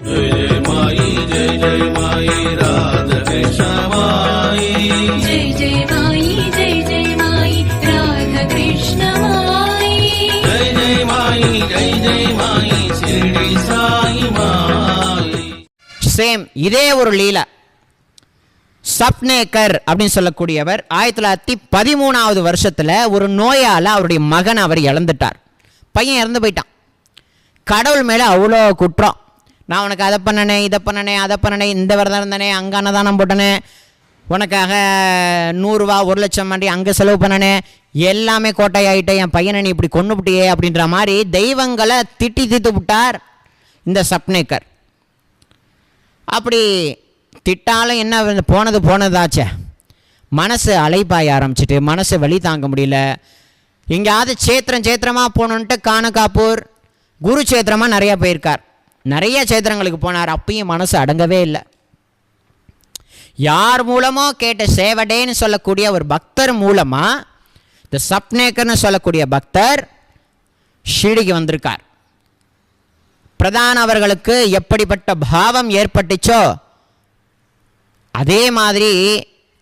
जय माई जय जय माई राधा माई जय जय माई जय जय माई राधा कृष्ण माई जय जय माई जय जय माई शिरडी साई माई சேம் இதே ஒரு லீலா சப்னேக்கர் அப்படின்னு சொல்லக்கூடியவர் ஆயிரத்தி தொள்ளாயிரத்தி பதிமூணாவது வருஷத்தில் ஒரு நோயால் அவருடைய மகன் அவர் இழந்துட்டார் பையன் இறந்து போயிட்டான் கடவுள் மேலே அவ்வளோ குற்றம் நான் உனக்கு அதை பண்ணனே இதை பண்ணனே அதை பண்ணனே இந்த விரதம் இருந்தனே அங்கே அன்னதானம் போட்டனே உனக்காக நூறுரூவா ஒரு லட்சம் மாதிரி அங்கே செலவு பண்ணனே எல்லாமே கோட்டையாயிட்டே என் பையனை நீ இப்படி கொண்டு விட்டியே அப்படின்ற மாதிரி தெய்வங்களை திட்டி தீத்து விட்டார் இந்த சப்னேக்கர். அப்படி திட்டாலும் என்ன போனது போனதாச்சே. மனசு அலைப்பாய ஆரம்பிச்சிட்டு மனசு வழி தாங்க முடியல. எங்கேயாவது சேத்திரம் சேத்திரமாக போகணுன்ட்டு கானகாப்பூர் குரு சேத்திரமாக நிறையா போயிருக்கார். நிறைய சேத்திரங்களுக்கு போனார் அப்பயும் மனசு அடங்கவே இல்லை. யார் மூலமோ கேட்ட சேவடேன்னு சொல்லக்கூடிய ஒரு பக்தர் மூலமாக இந்த சப்னேக்கர்னு சொல்லக்கூடிய பக்தர் ஷீடிக்கு வந்திருக்கார். பிரதான அவர்களுக்கு எப்படிப்பட்ட பாவம் ஏற்பட்டுச்சோ அதே மாதிரி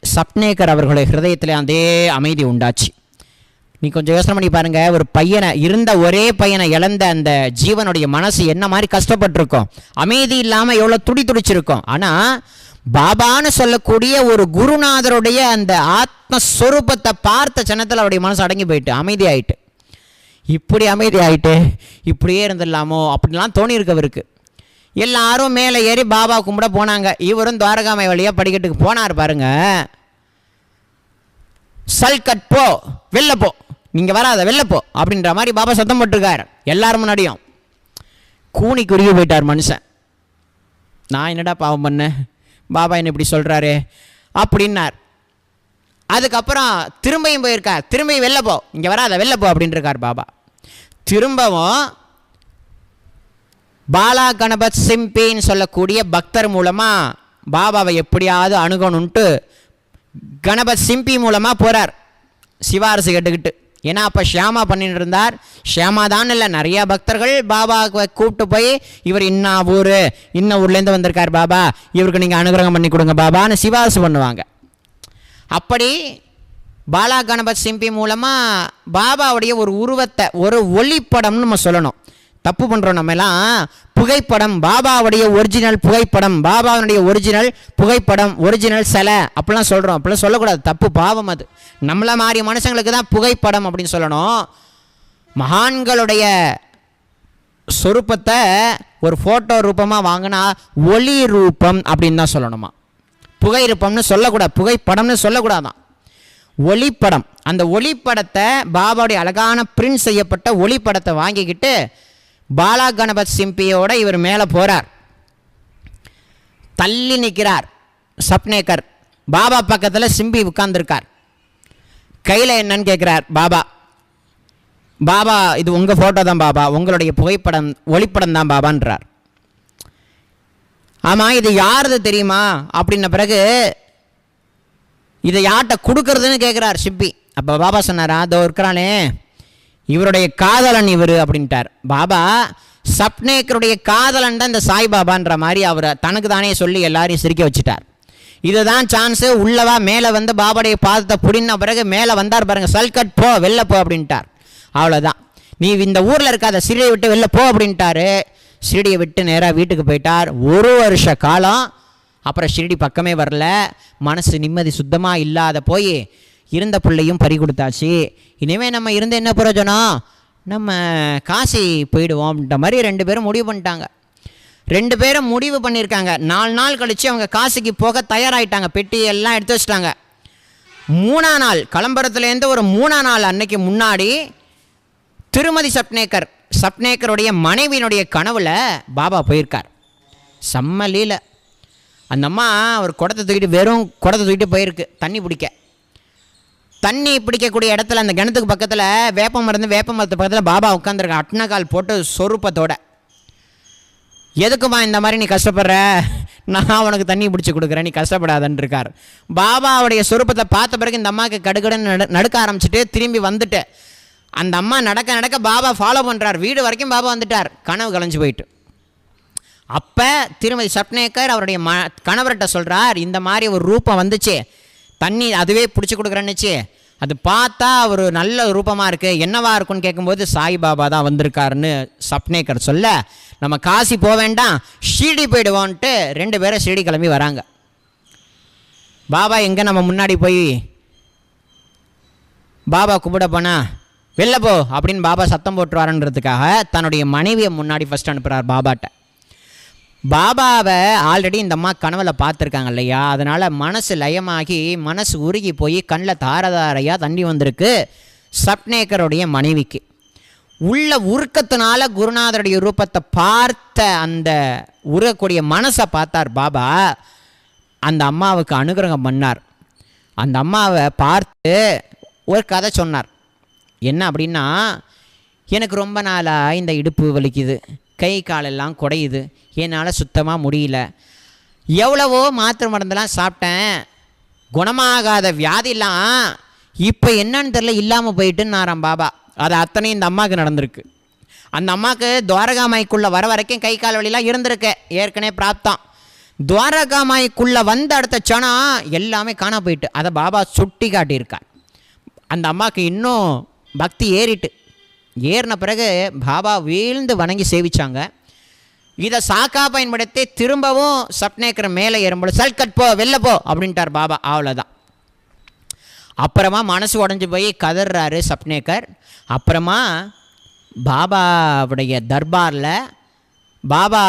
சப்னேக்கர் அவர்களுடைய ஹிருதயத்தில் அதே அமைதி உண்டாச்சு. நீ கொஞ்சம் யோசனை பண்ணி பாருங்க. ஒரு பையனை இருந்த ஒரே பையனை இழந்த அந்த ஜீவனுடைய மனசு என்ன மாதிரி கஷ்டப்பட்டிருக்கோம்? அமைதி இல்லாமல் எவ்வளோ துடி துடிச்சிருக்கோம்? ஆனால் பாபான்னு சொல்லக்கூடிய ஒரு குருநாதருடைய அந்த ஆத்மஸ்வரூபத்தை பார்த்த சனத்தில் அவருடைய மனசு அடங்கி போயிட்டு அமைதி ஆயிட்டு. இப்படி அமைதி ஆயிட்டு இப்படியே இருந்துடலாமோ? அப்படிலாம் தோணியிருக்கவருக்கு. எல்லாரும் மேலே ஏறி பாபா கும்பிட போனாங்க. இவரும் துவாரகாமை வழியாக படிக்கட்டுக்கு போனார் பாருங்க. சல்கட் போ வெளில போ. நீங்கள் வராத வெளில போ அப்படின்ற மாதிரி பாபா சத்தம் போட்டிருக்கார். எல்லாரும் முன்னாடியும். கூனி குறுகி போயிட்டார் மனுஷன். நான் என்னடா பாவம் பண்ணேன் பாபா என்ன இப்படி சொல்கிறாரு அப்படின்னார். அதுக்கப்புறம் திரும்பியும் போயிருக்கார். திரும்பியும் வெளில போ இங்கே வராத வெளில போ அப்படின்னு இருக்கார் பாபா. திரும்பவும் பாலா கணபத் சிம்பின்னு சொல்லக்கூடிய பக்தர் மூலமாக பாபாவை எப்படியாவது அணுகணுன்ட்டு கணபத் சிம்பி மூலமாக போகிறார் சிவாரசு கேட்டுக்கிட்டு. ஏன்னா அப்போ ஷியாமா பண்ணிட்டு இருந்தார் ஷியாமா தான் இல்லை நிறையா பக்தர்கள் பாபாவை கூப்பிட்டு போய் இவர் இன்னா ஊர்? இன்ன ஊர்லேருந்து வந்திருக்கார் பாபா? இவருக்கு நீங்கள் அனுகிரகம் பண்ணி கொடுங்க பாபான்னு சிவாசு பண்ணுவாங்க. அப்படி பாலா கணபத் சிம்பி மூலமாக பாபாவுடைய ஒரு உருவத்தை ஒரு ஒளிப்படம்னு நம்ம சொல்லணும். தப்பு பண்ணுறோம் நம்ம எல்லாம். புகைப்படம் பாபாவுடைய ஒரிஜினல் புகைப்படம் பாபாவுடைய ஒரிஜினல் புகைப்படம் ஒரிஜினல் சிலை. அப்படிலாம் சொல்கிறோம் அப்படிலாம் சொல்லக்கூடாது. தப்பு பாவம் அது. நம்மள மாதிரி மனுஷங்களுக்கு தான் புகைப்படம் அப்படின்னு சொல்லணும். மகான்களுடைய சொரூபத்தை ஒரு ஃபோட்டோ ரூபமாக வாங்கினா ஒளி ரூபம் அப்படின்னு தான் சொல்லணுமா? புகை ரூபம்னு சொல்லக்கூடாது. புகைப்படம்னு சொல்லக்கூடாதான். ஒளிப்படம். அந்த ஒளிப்படத்தை பாபாவுடைய அழகான பிரிண்ட் செய்யப்பட்ட ஒளிப்படத்தை வாங்கிக்கிட்டு பாலா கணபத் சிம்பியோட இவர் மேலே போகிறார் தள்ளி நிற்கிறார் சப்னேக்கர் பாபா பக்கத்தில் சிம்பி உட்கார்ந்துருக்கார். கையில் என்னன்னு கேட்குறார் பாபா பாபா இது உங்கள் ஃபோட்டோ தான் பாபா உங்களுடைய புகைப்படம் ஒளிப்படம் தான் பாபான்றார். ஆமாம் இது யாருது தெரியுமா? அப்படின்ன பிறகு இதை யார்கிட்ட கொடுக்கறதுன்னு கேட்குறார் சிப்பி அப்போ பாபா சொன்னாரா அதோ இருக்கிறானே. இவருடைய காதலன் இவர் அப்படின்ட்டார். பாபா சப்னேக்கருடைய காதலன் தான் இந்த சாய்பாபான்ற மாதிரி அவர் தனக்கு தானே சொல்லி எல்லாரையும் சிரிக்க வச்சுட்டார். இதுதான் சான்ஸு உள்ளவா மேலே வந்து பாபாடைய பாதத்தை புடின பிறகு மேலே வந்தார் பாருங்க சல்கட் போ வெளில போ அப்படின்ட்டார். அவ்வளோதான் நீ இந்த ஊரில் இருக்காத சிறியை விட்டு வெளில போ அப்படின்ட்டாரு. ஷிரடியை விட்டு நேராக வீட்டுக்கு போயிட்டார். ஒரு வருஷ காலம் அப்புறம் ஷிரடி பக்கமே வரல. மனசு நிம்மதி சுத்தமாக இல்லாத போய் இருந்த பிள்ளையும் பறி கொடுத்தாச்சு. இனிமேல் நம்ம இருந்து என்ன பிரயோஜனம் நம்ம காசி போயிடுவோம்ன்ற மாதிரி ரெண்டு பேரும் முடிவு பண்ணிட்டாங்க. ரெண்டு பேரும் முடிவு பண்ணியிருக்காங்க. நாலு நாள் கழித்து அவங்க காசிக்கு போக தயாராகிட்டாங்க பெட்டி எல்லாம் எடுத்து வச்சிட்டாங்க. மூணா நாள் கிளம்புறதுலேருந்து ஒரு மூணா நாள் அன்னைக்கு முன்னாடி திருமதி சப்னேக்கர் சப்னேக்கருடைய மனைவியினுடைய கனவில் பாபா போயிருக்கார். செம்ம லீல. அந்த அம்மா ஒரு குடத்தை தூக்கிட்டு வெறும் குடத்தை தூக்கிட்டு போயிருக்கு தண்ணி பிடிக்க. தண்ணி பிடிக்கக்கூடிய இடத்துல அந்த கிணத்துக்கு பக்கத்தில் வேப்ப மருந்து வேப்ப மரத்து பக்கத்தில் பாபா உட்காந்துருக்கான் அட்னக்கால் போட்டு சொருப்பத்தோட. எதுக்குமா இந்த மாதிரி நீ கஷ்டப்படுற? நான் உனக்கு தண்ணி பிடிச்சி கொடுக்குறேன் நீ கஷ்டப்படாதன்னு இருக்கார். பாபாவுடைய சொருப்பத்தை பார்த்த பிறகு இந்த அம்மாவுக்கு கடுகடுன்னு நடு நடுக்க ஆரம்பிச்சிட்டு திரும்பி வந்துட்டு அந்த அம்மா நடக்க நடக்க பாபா ஃபாலோ பண்ணுறார் வீடு வரைக்கும் பாபா வந்துட்டார். கனவு கலைஞ்சு போயிட்டு. அப்போ திருமதி சப்னேக்கர் அவருடைய ம கணவர்கிட்ட சொல்கிறார் இந்த மாதிரி ஒரு ரூபம் வந்துச்சு. தண்ணி அதுவே பிடிச்சி கொடுக்குறேன்னுச்சு அது பார்த்தா ஒரு நல்ல ரூபமாக இருக்குது என்னவா இருக்குன்னு கேட்கும்போது சாய்பாபா தான் வந்திருக்காருன்னு சப்னேக்கர் சொல்ல நம்ம காசி போக வேண்டாம் ஷீடி போயிடுவோன்ட்டு ரெண்டு பேரும் ஷீடி கிளம்பி வராங்க. பாபா எங்கே நம்ம முன்னாடி போய்? பாபா கும்பிட போனா வெளில போ அப்படின்னு பாபா சத்தம் போட்டுருவாருன்றதுக்காக தன்னுடைய மனைவியை முன்னாடி ஃபஸ்ட் அனுப்புகிறார் பாபாட்ட. பாபாவை ஆல்ரெடி இந்த அம்மா கனவில் பார்த்துருக்காங்க இல்லையா? அதனால் மனசு லயமாகி மனசு உருகி போய் கண்ணில் தாரதாரையாக தண்ணி வந்திருக்கு சப்னேக்கருடைய மனைவிக்கு. உள்ள உருக்கத்தினால குருநாதருடைய ரூபத்தை பார்த்த அந்த உருகக்கூடிய மனசை பார்த்தார் பாபா. அந்த அம்மாவுக்கு அனுகிரகம் பண்ணார். அந்த அம்மாவை பார்த்து ஒரு கதை சொன்னார். என்ன அப்படின்னா எனக்கு ரொம்ப நாளாக இந்த இடுப்பு வலிக்குது. கை காலெல்லாம் குடையுது. என்னால் சுத்தமாக முடியல. எவ்வளவோ மாத்திரை மருந்தெல்லாம் சாப்பிட்டேன். குணமாகாத வியாதிலாம் இப்போ என்னன்னு தெரில இல்லாமல் போயிட்டுன்னாராம் பாபா. அது அத்தனையும் இந்த அம்மாவுக்கு நடந்திருக்கு. அந்த அம்மாவுக்கு துவாரகாமாய்க்குள்ளே வர வரைக்கும் கை கால் வலிலாம் இருந்திருக்கு. ஏற்கனவே பிராப்தம். துவாரகாமாய்க்குள்ளே வந்த அடுத்த சனம் எல்லாமே காணா போயிட்டு. அதை பாபா சுட்டி காட்டியிருக்கார். அந்த அம்மாவுக்கு இன்னும் பக்தி ஏறிட்டு. ஏறின பிறகு பாபா வீழ்ந்து வணங்கி சேவிச்சாங்க. இதை சாக்கா பயன்படுத்தி திரும்பவும் சப்னேக்கர் மேலே ஏறும்போது சல்கட் போ வெளில போ அப்படின்ட்டார் பாபா. அவ்வளோதான் அப்புறமா மனசு உடஞ்சி போய் கதறாரு சப்னேக்கர். அப்புறமா பாபாவுடைய தர்பாரில் பாபா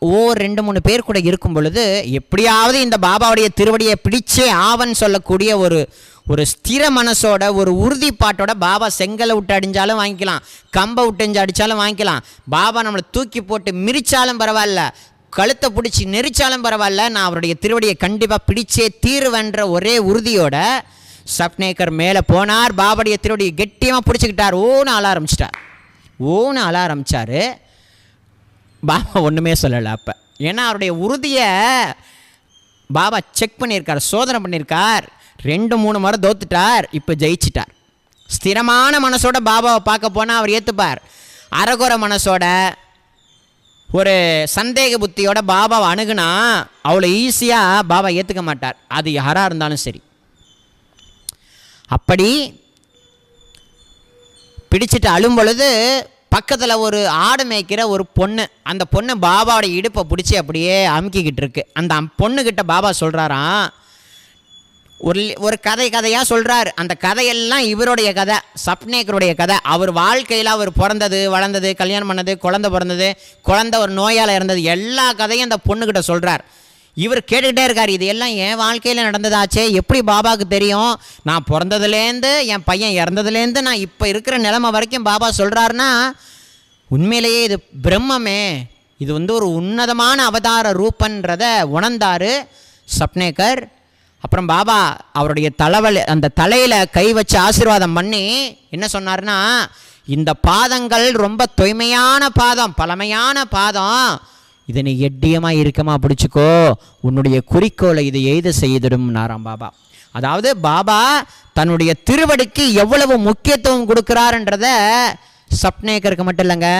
ஓ ரெண்டு மூணு பேர் கூட இருக்கும் பொழுது எப்படியாவது இந்த பாபாவுடைய திருவடியை பிடிச்சே ஆவன்னு சொல்லக்கூடிய ஒரு ஒரு ஸ்திர மனசோட ஒரு உறுதிப்பாட்டோட பாபா செங்கலை விட்டு அடிஞ்சாலும் வாங்கிக்கலாம் கம்பை விட்டு அடித்தாலும் வாங்கிக்கலாம். பாபா நம்மளை தூக்கி போட்டு மிரிச்சாலும் பரவாயில்ல கழுத்தை பிடிச்சி நெரிச்சாலும் பரவாயில்ல நான் அவருடைய திருவடியை கண்டிப்பாக பிடிச்சே தீருவேன்ற ஒரே உறுதியோட சப்னேக்கர் மேலே போனார். பாபாடைய திருவடியை கெட்டியமாக பிடிச்சிக்கிட்டார். ஓன்னு அழ ஆரம்பிச்சிட்டார் ஓன்னு அழ ஆரம்பித்தார் பாபா ஒன்றுமே சொல்லலை அப்போ. ஏன்னா அவருடைய உறுதியை பாபா செக் பண்ணியிருக்கார் சோதனை பண்ணியிருக்கார். ரெண்டு மூணு முறை தோத்துட்டார் இப்போ ஜெயிச்சிட்டார். ஸ்திரமான மனசோட பாபாவை பார்க்க போனால் அவர் ஏற்றுப்பார் அரகுர மனசோட ஒரு சந்தேக புத்தியோட பாபாவை அணுகுனா அவ்வளோ ஈஸியாக பாபா ஏற்றுக்க மாட்டார். அது யாராக இருந்தாலும் சரி. அப்படி பிடிச்சிட்டு அழும் பொழுது பக்கத்தில் ஒரு ஆடு மேய்க்கிற ஒரு பொண்ணு அந்த பொண்ணு பாபாவோட இடுப்பை பிடிச்சி அப்படியே அமுக்கிக்கிட்டு இருக்கு. அந்த பொண்ணுக்கிட்ட பாபா சொல்கிறாராம் ஒரு ஒரு கதை கதையாக சொல்கிறார் அந்த கதையெல்லாம் இவருடைய கதை சப்னேக்கருடைய கதை. அவர் வாழ்க்கையில் அவர் பிறந்தது வளர்ந்தது கல்யாணம் பண்ணது குழந்தை பிறந்தது குழந்தை ஒரு நோயால் இருந்தது எல்லா கதையும் அந்த பொண்ணுக்கிட்ட சொல்கிறார் இவர் கேட்டுக்கிட்டே இருக்கார் இது எல்லாம் என் வாழ்க்கையில் நடந்ததாச்சே எப்படி பாபாவுக்கு தெரியும்? நான் பிறந்ததுலேருந்து என் பையன் இறந்ததுலேருந்து நான் இப்போ இருக்கிற நிலமை வரைக்கும் பாபா சொல்கிறாருன்னா உண்மையிலேயே இது பிரம்மமே. இது வந்து ஒரு உன்னதமான அவதார ரூபன்றத உணர்ந்தார் சப்னேக்கர் அப்புறம் பாபா அவருடைய தலைவல் அந்த தலையில் கை வச்சு ஆசீர்வாதம் பண்ணி என்ன சொன்னார்னா இந்த பாதங்கள் ரொம்ப தொய்மையான பாதம் பழமையான பாதம். இதனை எட்டியமாக இறுக்கமா பிடிச்சிக்கோ. உன்னுடைய குறிக்கோளை இது எய்து செய்திடும்னாராம் பாபா. அதாவது பாபா தன்னுடைய திருவடிக்கு எவ்வளவு முக்கியத்துவம் கொடுக்குறாருன்றத சப்னேக்கருக்கு மட்டும் இல்லைங்க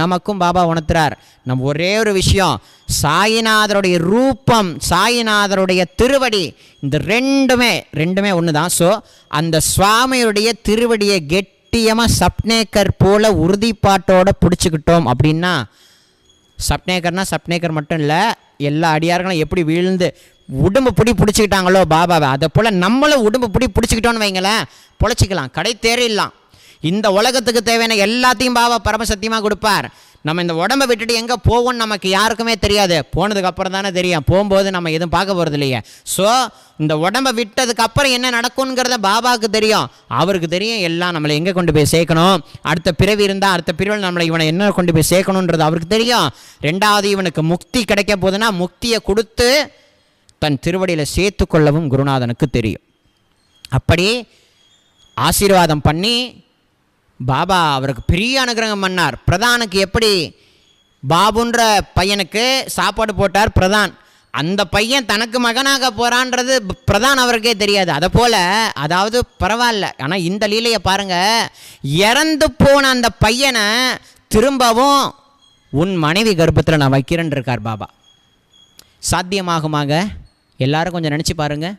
நமக்கும் பாபா உணர்த்துறார். நம்ம ஒரே ஒரு விஷயம் சாயிநாதருடைய ரூபம் சாயிநாதருடைய திருவடி இந்த ரெண்டுமே ரெண்டுமே ஒன்று தான் ஸோ அந்த சுவாமியுடைய திருவடியை கெட்டியமாக சப்னேக்கர் போல உறுதிப்பாட்டோடு பிடிச்சிக்கிட்டோம் அப்படின்னா சப்னேக்கர்னா சப்னேக்கர் மட்டும் இல்லை எல்லா அடியார்களும் எப்படி வீழ்ந்து உடம்பு பிடி பிடிச்சிக்கிட்டாங்களோ பாபாவை அதை போல் நம்மளும் உடம்பு பிடி பிடிச்சிக்கிட்டோன்னு வைங்களேன் பொழைச்சிக்கலாம். கடை தேறிடலாம். இந்த உலகத்துக்கு தேவையான எல்லாத்தையும் பாபா பரமசத்தியமாக கொடுப்பார். நம்ம இந்த உடம்பை விட்டுட்டு எங்கே போவோம்னு நமக்கு யாருக்குமே தெரியாது. போனதுக்கப்புறம் தானே தெரியும். போகும்போது நம்ம எதுவும் பார்க்க போகிறது இல்லையே. ஸோ இந்த உடம்பை விட்டதுக்கப்புறம் என்ன நடக்குங்கிறத பாபாவுக்கு தெரியும். அவருக்கு தெரியும் எல்லாம் நம்மளை எங்கே கொண்டு போய் சேர்க்கணும்? அடுத்த பிறவி இருந்தால் அடுத்த பிறவில் நம்மளை இவனை என்ன கொண்டு போய் சேர்க்கணுன்றது அவருக்கு தெரியும். ரெண்டாவது இவனுக்கு முக்தி கிடைக்க போகுதுன்னா முக்தியை கொடுத்து தன் திருவடியில் சேர்த்து கொள்ளவும் குருநாதனுக்கு தெரியும். அப்படி ஆசீர்வாதம் பண்ணி பாபா அவருக்கு பெரிய அனுகிரகம் பண்ணார். பிரதானுக்கு எப்படி? பாபுன்ற பையனுக்கு சாப்பாடு போட்டார் பிரதான். அந்த பையன் தனக்கு மகனாக போகிறான்றது பிரதான் அவருக்கே தெரியாது. அதை போல் அதாவது பரவாயில்ல. ஆனால் இந்த லீலையை பாருங்கள் இறந்து போன அந்த பையனை திரும்பவும் உன் மனைவி கர்ப்பத்தில் நான் வைக்கிறேன் இருக்கார் பாபா. சாத்தியமாகுமாக எல்லாரும் கொஞ்சம் நினச்சி பாருங்கள்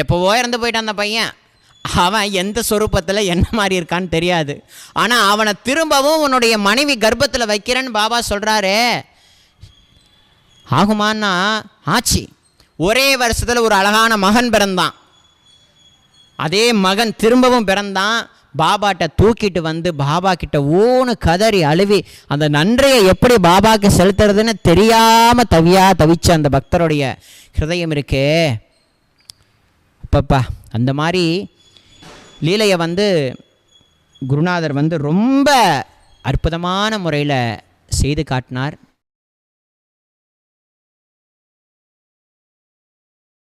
எப்போவோ இறந்து போயிட்டான் அந்த பையன். அவன் எந்த சொரூபத்தில் என்ன மாதிரி இருக்கான்னு தெரியாது. ஆனால் அவனை திரும்பவும் உன்னுடைய மனைவி கர்ப்பத்தில் வைக்கிறேன்னு பாபா சொல்கிறாரே ஆகுமான்னா ஆச்சு. ஒரே வருஷத்தில் ஒரு அழகான மகன் பிறந்தான். அதே மகன் திரும்பவும் பிறந்தான். பாபாட்ட தூக்கிட்டு வந்து பாபா கிட்ட ஊனு கதறி அழுவி அந்த நன்றியை எப்படி பாபாக்கு செலுத்துறதுன்னு தெரியாமல் தவியாக தவிச்ச அந்த பக்தருடைய ஹிருதயம் இருக்கே. அப்பப்பா அந்த மாதிரி லீலையை வந்து குருநாதர் வந்து ரொம்ப அற்புதமான முறையில் செய்து காட்டினார்.